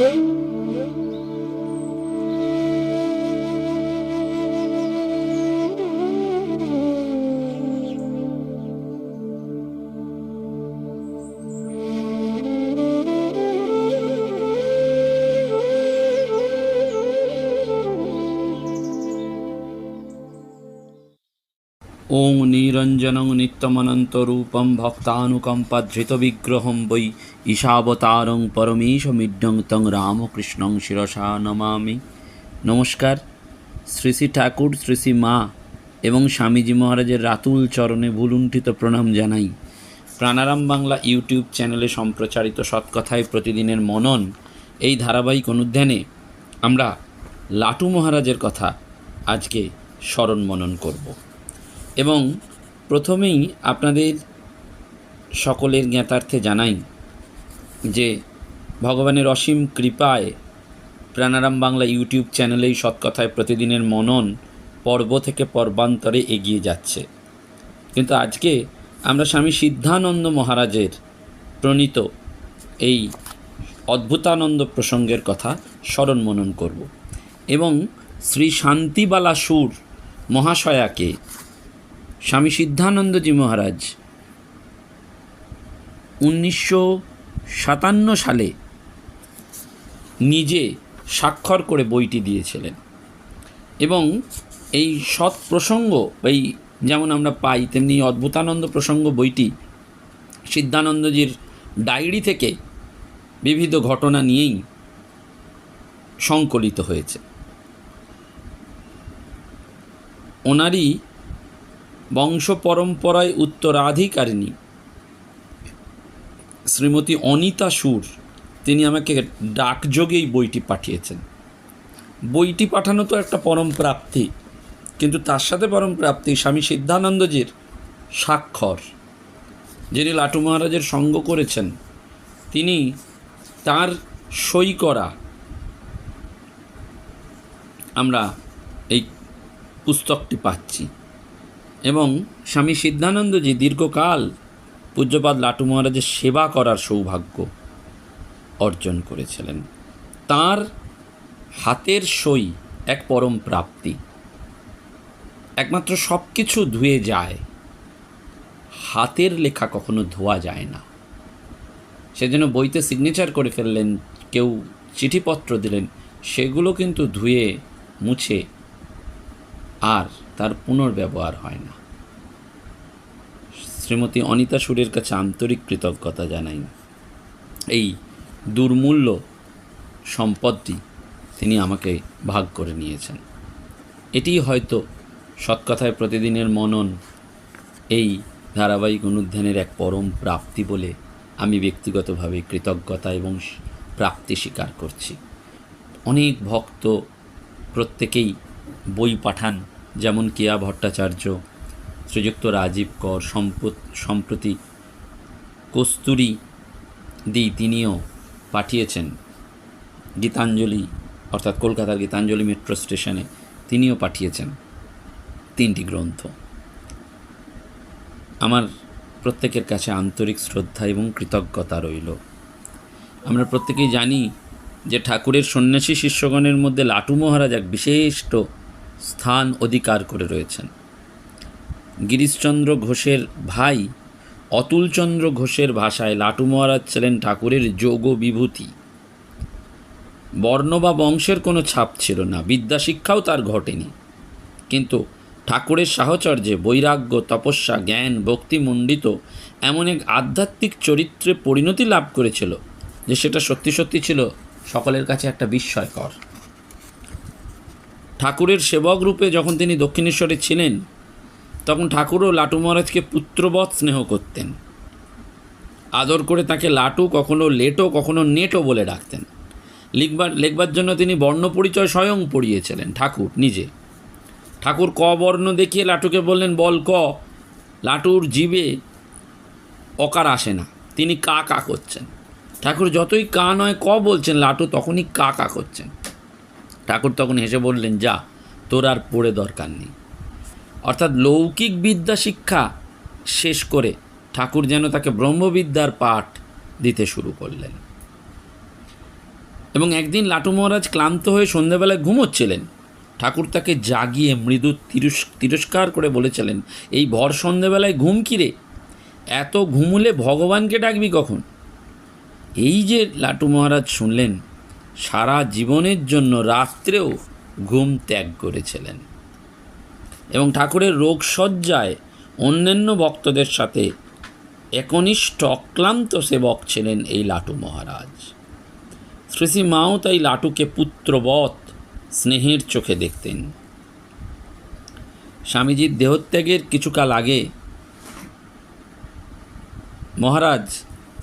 ওং নিরঞ্জনং নিত্যমনন্তরূপম ভক্তানুকম্পাধৃতবিগ্রহং বৈ ঈশাবতারং পরমেশমিড্ডং তং রামকৃষ্ণং শিরসা নমামি। নমস্কার, শ্রী শ্রী ঠাকুর, শ্রী শ্রী মা এবং স্বামীজি মহারাজের রাতুল চরণে ভুলুণ্ঠিত প্রণাম জানাই। প্রাণারাম বাংলা ইউটিউব চ্যানেলে সম্প্রচারিত সৎকথায় প্রতিদিনের মনন এই ধারাবাহিক অনুধ্যানে আমরা লাটু মহারাজের কথা আজকে স্মরণ মনন করব। এবং প্রথমেই আপনাদের সকলের জ্ঞাতার্থে জানাই যে ভগবানের অসীম কৃপায় প্রাণারাম বাংলা ইউটিউব চ্যানেলেই সৎকথায় প্রতিদিনের মনন পর্ব থেকে পর্বান্তরে এগিয়ে যাচ্ছে। কিন্তু আজকে আমরা স্বামী সিদ্ধানন্দ মহারাজের প্রণীত এই অদ্ভুতানন্দ প্রসঙ্গের কথা স্মরণ মনন করব এবং শ্রী শান্তিবালা সুর মহাশয়াকে স্বামী সিদ্ধানন্দজি মহারাজ উনিশশো সাতান্ন সালে নিজে স্বাক্ষর করে বইটি দিয়েছিলেন। এবং এই সৎ প্রসঙ্গ, এই যেমন আমরা পাই, তেমনি অদ্ভুতানন্দ প্রসঙ্গ বইটি সিদ্ধানন্দজির ডায়েরি থেকে বিবিধ ঘটনা নিয়েই সংকলিত হয়েছে। ওনারই বংশ পরম্পরায় উত্তরাধিকারিণী শ্রীমতী অনিতা সুর, তিনি আমাকে ডাকযোগেই বইটি পাঠিয়েছেন। বইটি পাঠানো তো একটা পরম প্রাপ্তি, কিন্তু তার সাথে পরম প্রাপ্তি স্বামী সিদ্ধানন্দজির স্বাক্ষর, যিনি লাটু মহারাজের সঙ্গ করেছেন। তিনি তার সই করা আমরা এই পুস্তকটি পাচ্ছি। এবং স্বামী সিদ্ধানন্দজি দীর্ঘকাল পূজ্যপাদ লাটু মহারাজের সেবা করার সৌভাগ্য অর্জন করেছিলেন। তার হাতের সই এক পরম প্রাপ্তি। একমাত্র সব কিছু ধুয়ে যায়। হাতের লেখা কখনো ধোয়া যায় না। সেজন্য বইতে সিগনেচার করে ফেললেন, কেউ চিঠিপত্র দিলেন, সেগুলো কিন্তু ধুয়ে মুছে আর তার পুনর্ব্যবহার হয় না। শ্রীমতী অনিতা সুরের কাছে আন্তরিক কৃতজ্ঞতা জানাই। এই দুর্মূল্য সম্পদটি তিনি আমাকে ভাগ করে নিয়েছেন। এটি হয়তো সৎকথায় প্রতিদিনের মনন এই ধারাবাহিক অনুধ্যানের এক পরম প্রাপ্তি বলে আমি ব্যক্তিগতভাবে কৃতজ্ঞতা এবং প্রাপ্তি স্বীকার করছি। অনেক ভক্ত প্রত্যেকেই বই পাঠান, যেমন কেয়া ভট্টাচার্য শ্রীযুক্ত রাজীব কর সম্প্রতি কস্তুরি দি তিনিও পাঠিয়েছেন গীতাঞ্জলি, অর্থাৎ কলকাতার গীতাঞ্জলি মেট্রো স্টেশনে তিনিও পাঠিয়েছেন তিনটি গ্রন্থ। আমার প্রত্যেকের কাছে আন্তরিক শ্রদ্ধা এবং কৃতজ্ঞতা রইল। আমরা প্রত্যেকেই জানি যে ঠাকুরের সন্ন্যাসী শিষ্যগণের মধ্যে লাটু মহারাজ এক বিশিষ্ট স্থান অধিকার করে রয়েছেন। গিরিশচন্দ্র ঘোষের ভাই অতুলচন্দ্র ঘোষের ভাষায় লাটু মহারাজ ছিলেন ঠাকুরের যোগ বিভূতি বর্ণ বা বংশের কোনো ছাপ ছিল না বিদ্যা শিক্ষাও তার ঘটেনি। কিন্তু ঠাকুরের সাহচর্যে বৈরাগ্য, তপস্যা, জ্ঞান ভক্তিমণ্ডিত এমন এক আধ্যাত্মিক চরিত্রে পরিণতি লাভ করেছিল যে সেটা সত্যি সত্যি ছিল সকলের কাছে একটা বিস্ময়কর। ঠাকুরের সেবক রূপে যখন তিনি দক্ষিণেশ্বরে ছিলেন তখন ঠাকুরও লাটু মহারাজকে পুত্রবৎ স্নেহ করতেন। আদর করে তাকে লাটু, কখনো লেটো, কখনো নেটো বলে ডাকতেন। লিখবার লেখবার জন্য তিনি বর্ণ পরিচয় স্বয়ং পড়িয়েছিলেন ঠাকুর নিজে। ঠাকুর ক বর্ণ দেখিয়ে লাটুকে বললেন, বল ক, লাটুর জীবে অকার আসে না, তিনি কা কা করছেন। ঠাকুর যতই কা নয়, ক বলছেন লাটু, তখনই কা কা করছেন। ঠাকুর তখন হেসে বললেন, যা, তোর আর পড়ে দরকার নেই। অর্থাৎ লৌকিক বিদ্যা শিক্ষা শেষ করে ঠাকুর যেন তাকে ব্রহ্মবিদ্যার পাঠ দিতে শুরু করলেন। এবং একদিন লাটু মহারাজ ক্লান্ত হয়ে সন্ধেবেলায় ঘুমোচ্ছিলেন। ঠাকুর তাকে জাগিয়ে মৃদু তিরস- তিরস্কার করে বলেছিলেন, এই ভর সন্ধেবেলায় ঘুম কিরে এত ঘুমুলে ভগবানকে ডাকবি কখন? এই যে লাটু মহারাজ শুনলেন, সারা জীবনের জন্য রাত্রেও ঘুম ত্যাগ করেছিলেন। ঠাকুরের রোগসজ্জায় অন্যান্য ভক্তদের সাথে একনিষ্ঠ, অক্লান্ত সেবক ছিলেন এই লাটু মহারাজ। শ্রী শ্রী মাও তাই লাটুকে পুত্রবৎ স্নেহের চোখে দেখতেন। স্বামীজির দেহত্যাগের কিছুকাল আগে মহারাজ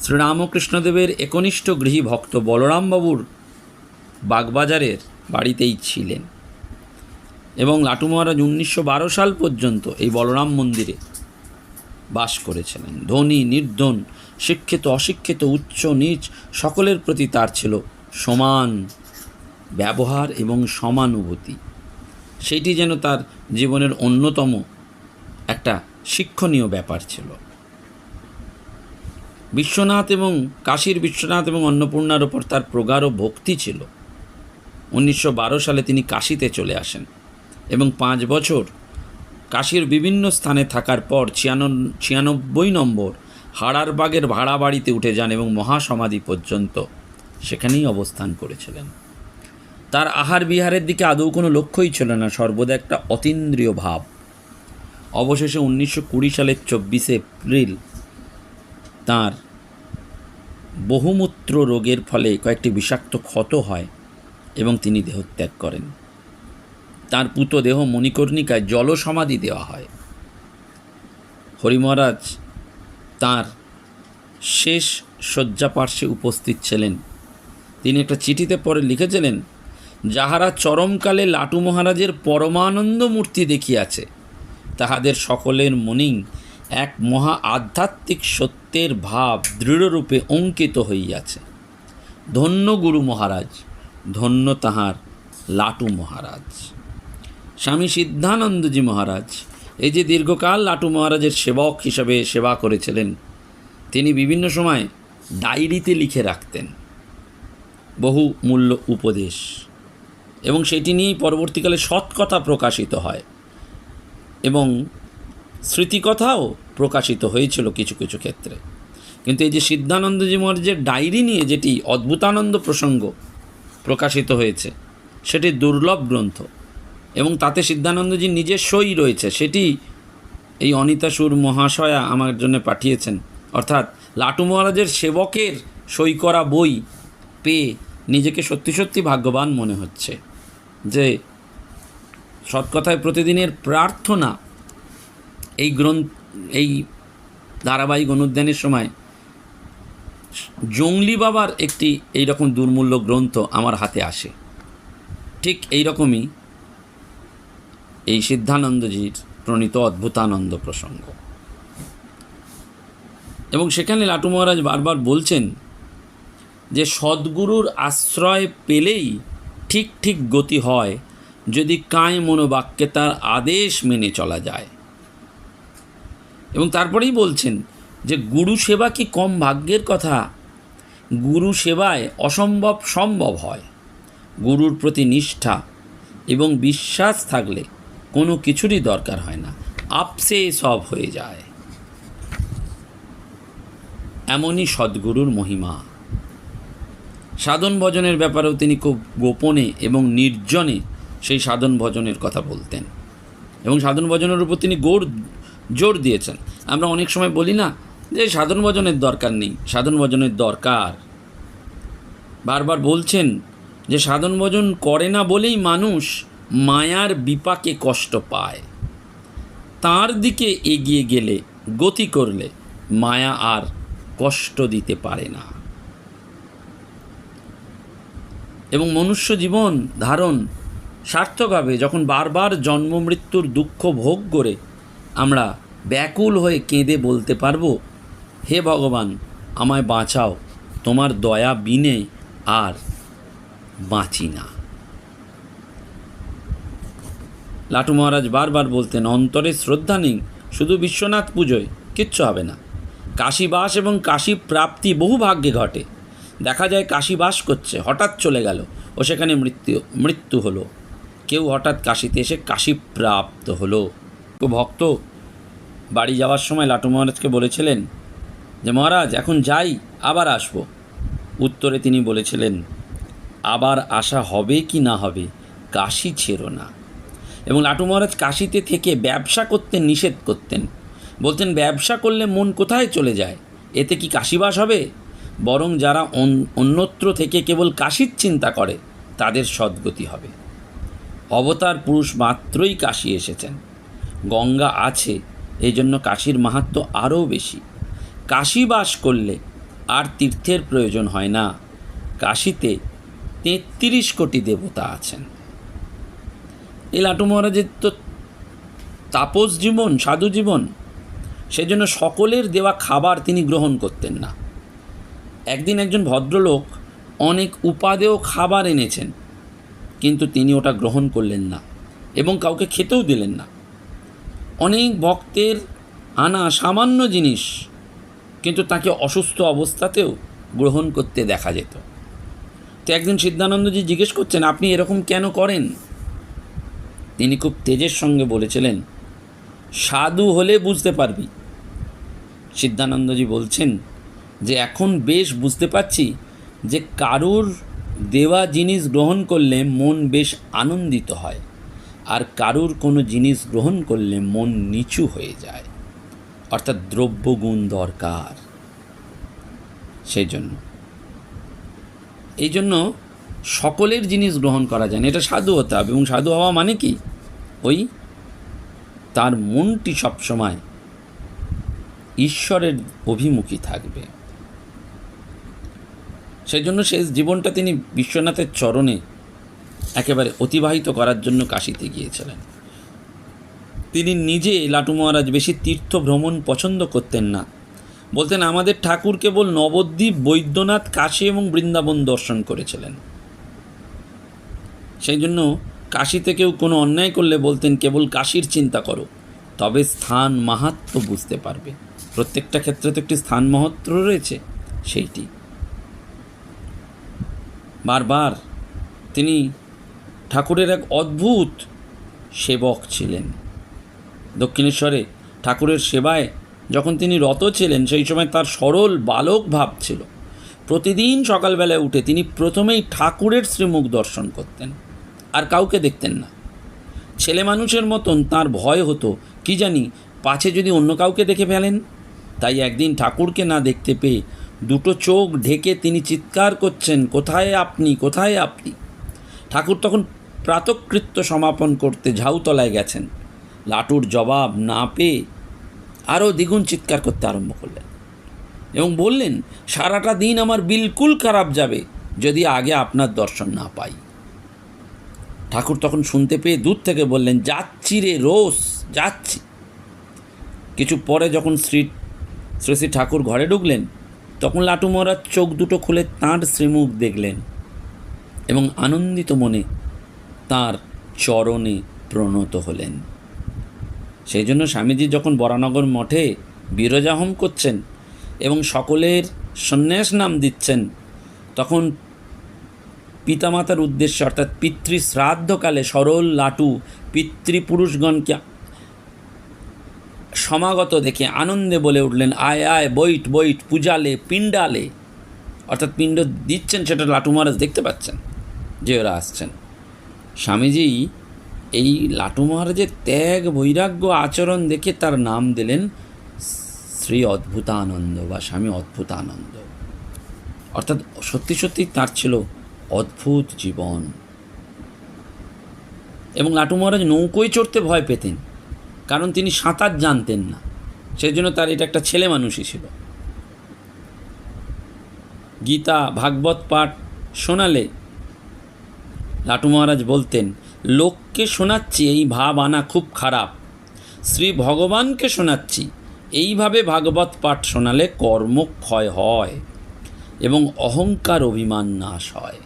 শ্রীরামকৃষ্ণদেবের একনিষ্ঠ গৃহী ভক্ত বলরামবাবুর বাগবাজারের বাড়িতেই ছিলেন। এবং লাটু মহারাজ উনিশশো বারো সাল পর্যন্ত এই বলরাম মন্দিরে বাস করেছিলেন। ধনী, নির্ধন, শিক্ষিত, অশিক্ষিত, উচ্চ, নীচ সকলের প্রতি তার ছিল সমান ব্যবহার এবং সমানুভূতি। সেটি যেন তার জীবনের অন্যতম একটা শিক্ষণীয় ব্যাপার ছিল। বিশ্বনাথ এবং কাশীর বিশ্বনাথ এবং অন্নপূর্ণার ওপর তার প্রগাঢ় ভক্তি ছিল। উনিশশো বারো সালে তিনি কাশিতে চলে আসেন। এবং পাঁচ বছর। কাশীর বিভিন্ন স্থানে থাকার পর ছিয়ানন, ছিয়ানব্বই নম্বর হাড়ারবাগের ভাড়া বাড়িতে উঠে যান এবং মহাসমাধি পর্যন্ত সেখানেই অবস্থান করেছিলেন। তার আহার বিহারের দিকে আদৌ কোনো লক্ষ্যই ছিল না, সর্বদা একটা অতীন্দ্রিয় ভাব। অবশেষে উনিশশো কুড়ি সালের চব্বিশে এপ্রিল তার বহুমূত্র রোগের ফলে কয়েকটি বিষাক্ত ক্ষত হয় এবং তিনি দেহত্যাগ করেন। তার পুত দেহ মণিকর্ণিকায় জলসমাধি দেওয়া হয়। হরি মহারাজ তাঁর শেষ শয্যা পার্শ্বে উপস্থিত ছিলেন। তিনি একটা চিঠিতে পরে লিখেছিলেন, যাহারা চরমকালে লাটু মহারাজের পরমানন্দ মূর্তি দেখিয়াছে, তাহাদের সকলের মনেই এক মহা আধ্যাত্মিক সত্যের ভাব দৃঢ়রূপে অঙ্কিত হইয়াছে। ধন্য গুরু মহারাজ, ধন্য তাহার লাটু মহারাজ। স্বামী সিদ্ধানন্দজি মহারাজ, এই যে দীর্ঘকাল লাটু মহারাজের সেবক হিসাবে সেবা করেছিলেন, তিনি বিভিন্ন সময় ডায়েরিতে লিখে রাখতেন। বহু মূল্য উপদেশ। এবং সেটি নিয়েই পরবর্তীকালে সৎকথা প্রকাশিত হয়। এবং স্মৃতিকথাও প্রকাশিত হয়েছিল কিছু কিছু ক্ষেত্রে। কিন্তু এই যে সিদ্ধানন্দজি মহারাজের ডায়েরি নিয়ে যেটি অদ্ভুতানন্দ প্রসঙ্গ প্রকাশিত হয়েছে, সেটি দুর্লভ গ্রন্থ। এবং তাতে সিদ্ধানন্দজি নিজের সই রয়েছে। সেটি এই অনিতা সুর মহাশয়া আমার জন্য পাঠিয়েছেন। অর্থাৎ লাটু মহারাজের সেবকের সই করা বই পেয়ে নিজেকে সত্যি সত্যি ভাগ্যবান মনে হচ্ছে যে সৎকথায় প্রতিদিনের প্রার্থনা এই গ্রন্থ, এই ধারাবাহিক অনুদ্যানের সময় জংলি বাবার একটি এইরকম দুর্মূল্য গ্রন্থ আমার হাতে আসে। ঠিক এই রকমই এই সিদ্ধানন্দজির প্রণীত অদ্ভুতানন্দ প্রসঙ্গ। এবং সেখানে লাটু মহারাজ বারবার বলছেন যে, সদ্গুরুর আশ্রয় পেলেই ঠিক ঠিক গতি হয় যদি কায় মনোবাক্যে তার আদেশ মেনে চলা যায়। এবং তারপরেই বলছেন যে, গুরু সেবা কি কম ভাগ্যের কথা? গুরু সেবায় অসম্ভব সম্ভব হয়। গুরুর প্রতি নিষ্ঠা এবং বিশ্বাস থাকলে কোনো কিছুরই দরকার হয় না। আপসে সব হয়ে যায়। এমনই সদ্গুরুর মহিমা। সাধন ভজনের ব্যাপারেও তিনি খুব গোপনে এবং নির্জনে সেই সাধন ভজনের কথা বলতেন। এবং সাধন ভজনের উপর তিনি গোর, জোর দিয়েছেন। আমরা অনেক সময় বলি না যে সাধন ভজনের দরকার নেই সাধন ভজনের দরকার। বারবার বলছেন যে সাধন ভজন করে না বলেই মানুষ মায়ার বিপাকে কষ্ট পায়। তার দিকে এগিয়ে গেলে, গতি করলে মায়া আর কষ্ট দিতে পারে না। এবং মনুষ্য জীবন ধারণ সার্থক হবে যখন বারবার জন্ম মৃত্যুর দুঃখ ভোগ করে, আমরা ব্যাকুল হয়ে কেঁদে বলতে পারব, হে ভগবান, আমায় বাঁচাও, তোমার দয়া বিনে আর বাঁচি না। লাটু মহারাজ বারবার বলতেন, অন্তরে শ্রদ্ধা নেই, শুধু বিশ্বনাথ পুজোয় কিচ্ছু হবে না। কাশীবাস এবং কাশী প্রাপ্তি বহু ভাগ্যে ঘটে। দেখা যায় কাশি বাস করছে, হঠাৎ চলে গেল ও সেখানে মৃত্যু মৃত্যু হলো। কেউ হঠাৎ কাশিতে এসে কাশি প্রাপ্ত হলো। তো ভক্ত, বাড়ি যাওয়ার সময় লাটু মহারাজকে বলেছিলেন যে, মহারাজ, এখন যাই, আবার আসব। উত্তরে তিনি বলেছিলেন, আবার আসা হবে কি না হবে, কাশি ছেড়ো না। এবং লাটু মহারাজ কাশিতে থেকে ব্যবসা করতে নিষেধ করতেন। বলতেন, ব্যবসা করলে মন কোথায় চলে যায়? এতে কি কাশিবাস হবে? বরং যারা অন- অন্যত্র থেকে কেবল কাশির চিন্তা করে, তাদের সদ্গতি হবে। অবতার পুরুষ মাত্রই কাশি এসেছেন। গঙ্গা আছে এই জন্য কাশীর মাহাত্ম্য আরও বেশি। কাশী বাস করলে আর তীর্থের প্রয়োজন হয় না। কাশিতে তেত্রিশ কোটি দেবতা আছেন। এই লাটু মহারাজের তো তাপস জীবন, সাধু জীবন, সেজন্য সকলের দেওয়া খাবার তিনি গ্রহণ করতেন না। একদিন একজন ভদ্রলোক অনেক উপাদেয় খাবার এনেছেন, কিন্তু তিনি ওটা গ্রহণ করলেন না এবং কাউকে খেতেও দিলেন না। অনেক ভক্তের আনা সামান্য জিনিস, কিন্তু তাকে অসুস্থ অবস্থাতেও গ্রহণ করতে দেখা যেত। তো একদিন সিদ্ধানন্দজি জিজ্ঞেস করছেন, আপনি এরকম কেন করেন? তিনি খুব তেজের সঙ্গে বলেছিলেন, সাধু হলে বুঝতে পারবি। সিদ্ধানন্দজি বলছেন যে, এখন বেশ বুঝতে পারছি যে, কারুর দেওয়া জিনিস গ্রহণ করলে মন বেশ আনন্দিত হয়, আর কারুর কোনো জিনিস গ্রহণ করলে মন নিচু হয়ে যায়। অর্থাৎ দ্রব্যগুণ দরকার। সেই জন্য। এই জন্য সকলের জিনিস গ্রহণ করা যায় না। এটা সাধু হতে হবে। এবং সাধু হওয়া মানে কি? ওই তার মনটি সবসময় ঈশ্বরের অভিমুখী থাকবে। সেই জন্য শেষ জীবনটা তিনি বিশ্বনাথের চরণে একেবারে অতিবাহিত করার জন্য কাশিতে গিয়েছিলেন। তিনি নিজে লাটু মহারাজ বেশি তীর্থ ভ্রমণ পছন্দ করতেন না। বলতেন, আমাদের ঠাকুর কেবল নবদ্বীপ, বৈদ্যনাথ, কাশী এবং বৃন্দাবন দর্শন করেছিলেন। সেই জন্য কাশিতে কেউ কোনো অন্যায় করলে বলতেন, কেবল কাশীর চিন্তা করো। তবে স্থান মাহাত্ম বুঝতে পারবে। প্রত্যেকটা ক্ষেত্রে তো একটি স্থান মাহাত্ম রয়েছে, সেইটি। বারবার তিনি ঠাকুরের এক অদ্ভুত সেবক ছিলেন। দক্ষিণেশ্বরে ঠাকুরের সেবায় যখন তিনি রত ছিলেন, সেই সময় তার সরল বালক ভাব ছিল। প্রতিদিন সকালবেলায় উঠে তিনি প্রথমেই ঠাকুরের শ্রীমুখ দর্শন করতেন। আর কাউকে দেখতেন না। ছেলে মানুষের মতন তার ভয় হতো, কি জানি পাছে যদি অন্য কাউকে দেখে ফেলেন। তাই একদিন ঠাকুরকে না দেখতে পেয়ে দুটো চোখ ঢেকে তিনি চিৎকার করছেন, কোথায় আপনি? কোথায় আপনি? ঠাকুর তখন প্রাতকৃত্য সমাপন করতে ঝাউতলায় গেছেন। লাটুর জবাব না পেয়ে আরও দ্বিগুণ চিৎকার করতে আরম্ভ করলেন এবং বললেন, সারাটা দিন আমার বিলকুল খারাপ যাবে, যদি আগে আপনার দর্শন না পাই। ঠাকুর তখন শুনতে পেয়ে দূর থেকে বললেন, যাচ্ছি রে রোস যাচ্ছি। কিছু পরে যখন শ্রী শ্রী শ্রী ঠাকুর ঘরে ঢুকলেন, তখন লাটু মহারাজ চোখ দুটো খুলে তাঁর শ্রীমুখ দেখলেন এবং আনন্দিত মনে তার চরণে প্রণত হলেন। সেই জন্য স্বামীজি যখন বরানগর মঠে বিরজাহম করছেন এবং সকলের সন্ন্যাস নাম দিচ্ছেন, তখন পিতামাতার উদ্দেশ্যে, অর্থাৎ পিতৃ শ্রাদ্ধকালে সরল লাটু পিতৃপুরুষগণকে সমাগত দেখে আনন্দে বলে উঠলেন, আয় আয় বইট বইট পূজালে, পিণ্ডালে। অর্থাৎ পিণ্ড দিচ্ছেন সেটা লাটু মহারাজ দেখতে পাচ্ছেন যে ওরা আসছেন। স্বামীজি এই লাটু মহারাজের ত্যাগ, বৈরাগ্য আচরণ দেখে তার নাম দিলেন শ্রী অদ্ভুতানন্দ বা স্বামী অদ্ভুতানন্দ। অর্থাৎ সত্যি সত্যি তার ছিল অদ্ভুত জীবন। এবং লাটু মহারাজ নৌকোয় চড়তে ভয় পেতেন, কারণ তিনি সাঁতার জানতেন না। সেই জন্য তার এটা একটা ছেলে মানুষই ছিল। গীতা ভাগবত পাঠ শোনালে লাটু মহারাজ বলতেন, লোককে শোনাচ্ছি, এই ভাব আনা খুব খারাপ। শ্রী ভগবানকে শোনাচ্ছি, এইভাবে ভাগবত পাঠ শোনালে কর্মক্ষয় হয় এবং অহংকার অভিমান নাশ হয়।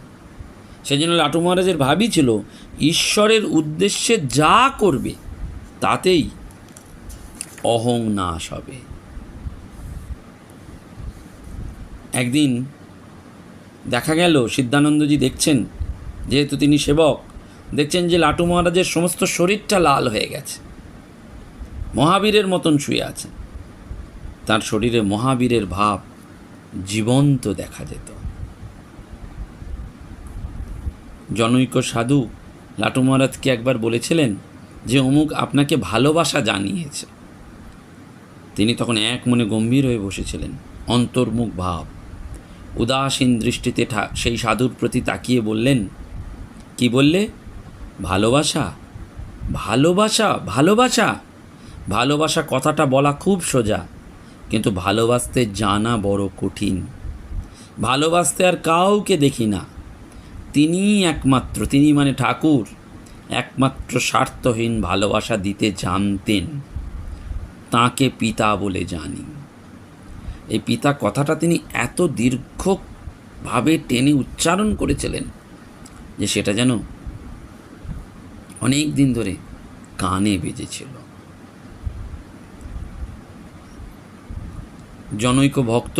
সেই জন্য লাটু মহারাজের ভাবই ছিল, ঈশ্বরের উদ্দেশ্যে যা করবে, তাতেই অহং নাশ হবে। একদিন দেখা গেল, সিদ্ধানন্দজি দেখছেন, যেহেতু তিনি সেবক, দেখছেন যে লাটু মহারাজের সমস্ত শরীরটা লাল হয়ে গেছে। মহাবীরের মতন শুয়ে আছে। তার শরীরে মহাবীরের ভাব জীবন্ত দেখা যেত। জনৈক সাধু, লাটু মহারাজকে একবার বলেছিলেন যে অমুক আপনাকে ভালোবাসা জানিয়েছে? তিনি তখন এক মনে গম্ভীর হয়ে বসেছিলেন, অন্তর্মুখ ভাব। উদাসীন দৃষ্টিতে সেই সাধুর প্রতি তাকিয়ে বললেন, কি বললে? ভালোবাসা? ভালোবাসা? ভালোবাসা? ভালোবাসা কথাটা বলা খুব সোজা, কিন্তু ভালোবাসতে জানা বড় কঠিন। ভালোবাসতে আর কাউকে দেখি না তিনিই একমাত্র তিনি মানে ঠাকুর, একমাত্র স্বার্থহীন ভালোবাসা দিতে জানতেন, তাকে পিতা বলে জানি। এই পিতা কথাটা তিনি এত দীর্ঘভাবে টেনে উচ্চারণ করেছিলেন যে সেটা যেন অনেক দিন ধরে কানে বেজেছিল। জনৈক ভক্ত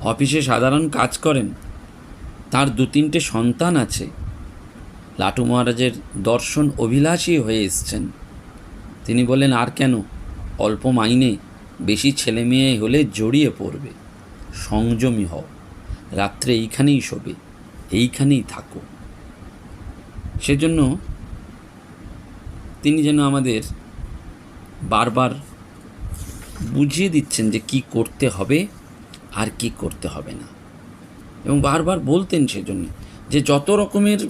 অফিসে সাধারণ কাজ করেন তার দু তিনটে সন্তান আছে। লাটু মহারাজের দর্শন অভিলাষী হয়ে এসছেন। তিনি বলেন আর কেন? অল্প মাইনে, বেশি ছেলে মেয়ে হলে জড়িয়ে পড়বে। সংযমী হও। রাত্রে এইখানেই শোবে, এইখানেই থাকো। সেজন্য তিনি যেন আমাদের বারবার বুঝিয়ে দিচ্ছেন যে কি করতে হবে আর কি করতে হবে না। এবং বারবার বলতেন সেজন্য যে যত রকমের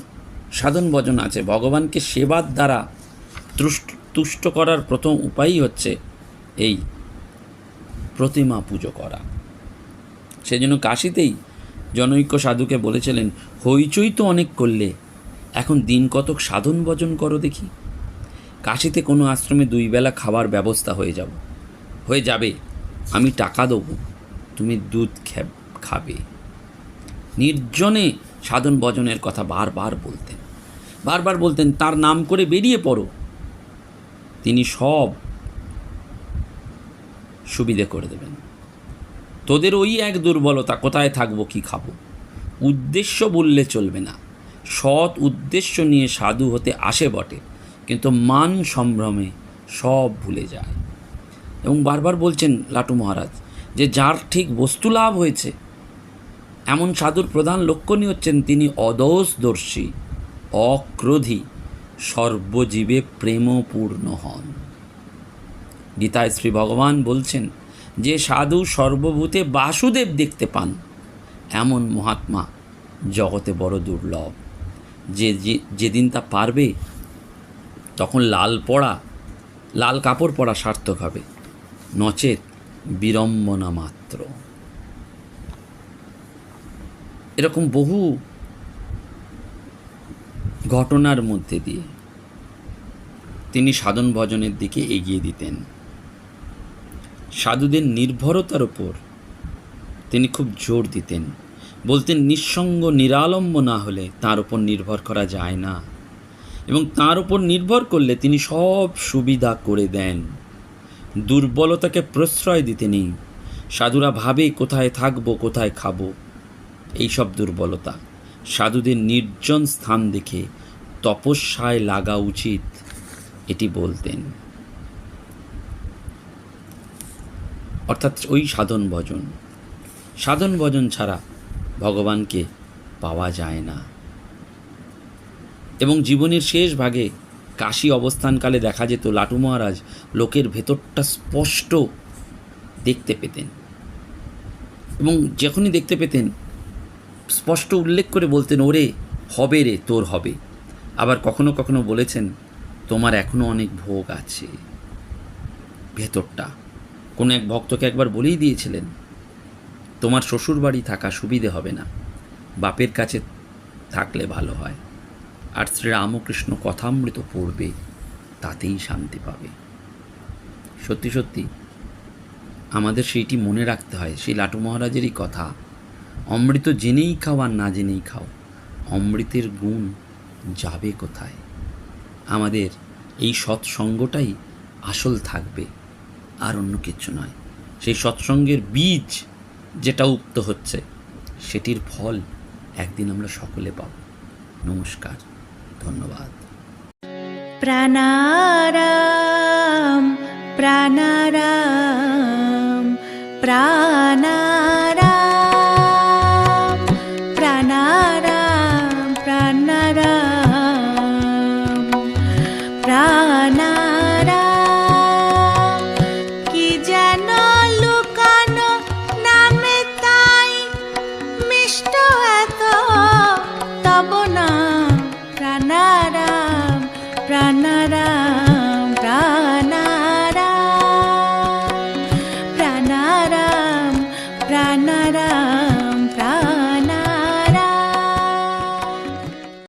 সাধন ভজন আছে, ভগবানকে সেবার দ্বারা তুষ্ট তুষ্ট করার প্রথম উপায়ই হচ্ছে এই প্রতিমা পুজো করা। সেজন্য কাশিতেই জনৈক্য সাধুকে বলেছিলেন, হইচই তো অনেক করলে, এখন দিন কতক সাধন ভজন করো দেখি। কাশিতে কোনো আশ্রমে দুই বেলা খাবার ব্যবস্থা হয়ে যাব। হয়ে যাবে, আমি টাকা দেবো, তুমি দুধ খাবে। নির্জনে সাধন ভজনের কথা বারবার বলতেন। বারবার বলতেন, তার নাম করে বেরিয়ে পড়ো। তিনি সব সুবিধে করে দেবেন। তোদের ওই এক দুর্বলতা, কোথায় থাকব, কি খাব? উদ্দেশ্য বললে চলবে না। সৎ উদ্দেশ্য নিয়ে সাধু হতে আসে বটে, কিন্তু মান সম্ভ্রমে সব ভুলে যায়। এবং বারবার বলছেন লাটু মহারাজ, যে যার ঠিক বস্তু লাভ হয়েছে এমন সাধুর প্রধান লক্ষণই হচ্ছেন তিনি অদোষদর্শী, অক্রোধী, সর্বজীবে প্রেমপূর্ণ হন। গীতায় শ্রী ভগবান বলছেন, যে সাধু সর্বভূতে বাসুদেব দেখতে পান, এমন মহাত্মা জগতে বড় দুর্লভ। যে, যে- যেদিন তা পারবে, তখন লাল পড়া, লাল কাপড় পরা সার্থক হবে, নচেত বিড়ম্বনা মাত্র। এরকম বহু ঘটনার মধ্যে দিয়ে তিনি সাধন ভজনের দিকে এগিয়ে দিতেন। সাধুদের নির্ভরতার ওপর তিনি খুব জোর দিতেন। বলতেন, নিঃসঙ্গ, নিরালম্ব না হলে তার উপর নির্ভর করা যায় না। এবং তার উপর নির্ভর করলে তিনি সব সুবিধা করে দেন। দুর্বলতাকে প্রশ্রয় দিতে নেই সাধুরা ভাবে, কোথায় থাকব, কোথায় খাব? এইসব দুর্বলতা। সাধুদের নির্জন স্থান দেখে তপস্যায় লাগা উচিত, এটি বলতেন। অর্থাৎ ওই সাধন ভজন। সাধন ভজন ছাড়া ভগবানকে পাওয়া যায় না। এবং জীবনের শেষ ভাগে কাশী অবস্থানকালে দেখা যেত লাটু মহারাজ লোকের ভেতরটা স্পষ্ট দেখতে পেতেন। এবং যখনই দেখতে পেতেন স্পষ্ট উল্লেখ করে বলতেন, ওরে, হবে রে, তোর হবে। আবার কখনো কখনো বলেছেন, তোমার এখনও অনেক ভোগ আছে। ভেতরটা, কোনো এক ভক্তকে একবার বলেই দিয়েছিলেন, তোমার শ্বশুর বাড়ি থাকা সুবিধে হবে না, বাপের কাছে থাকলে ভালো হয়, আর শ্রীরামকৃষ্ণ কথামৃত পড়বে, তাতেই শান্তি পাবে। সত্যি সত্যি, আমাদের সেইটি মনে রাখতে হয়, সেই লাটু মহারাজেরই কথা। অমৃত জেনেই খাও আর না জেনেই খাও। অমৃতের গুণ যাবে কোথায়? আমাদের এই সৎসঙ্গটাই আসল থাকবে, আর অন্য কিচ্ছু নয়। সেই সৎসঙ্গের বীজ যেটা উক্ত হচ্ছে, সেটির ফল একদিন আমরা সকলে পাব। নমস্কার, ধন্যবাদ। প্রাণারাম প্রাণারাম প্রাণারাম।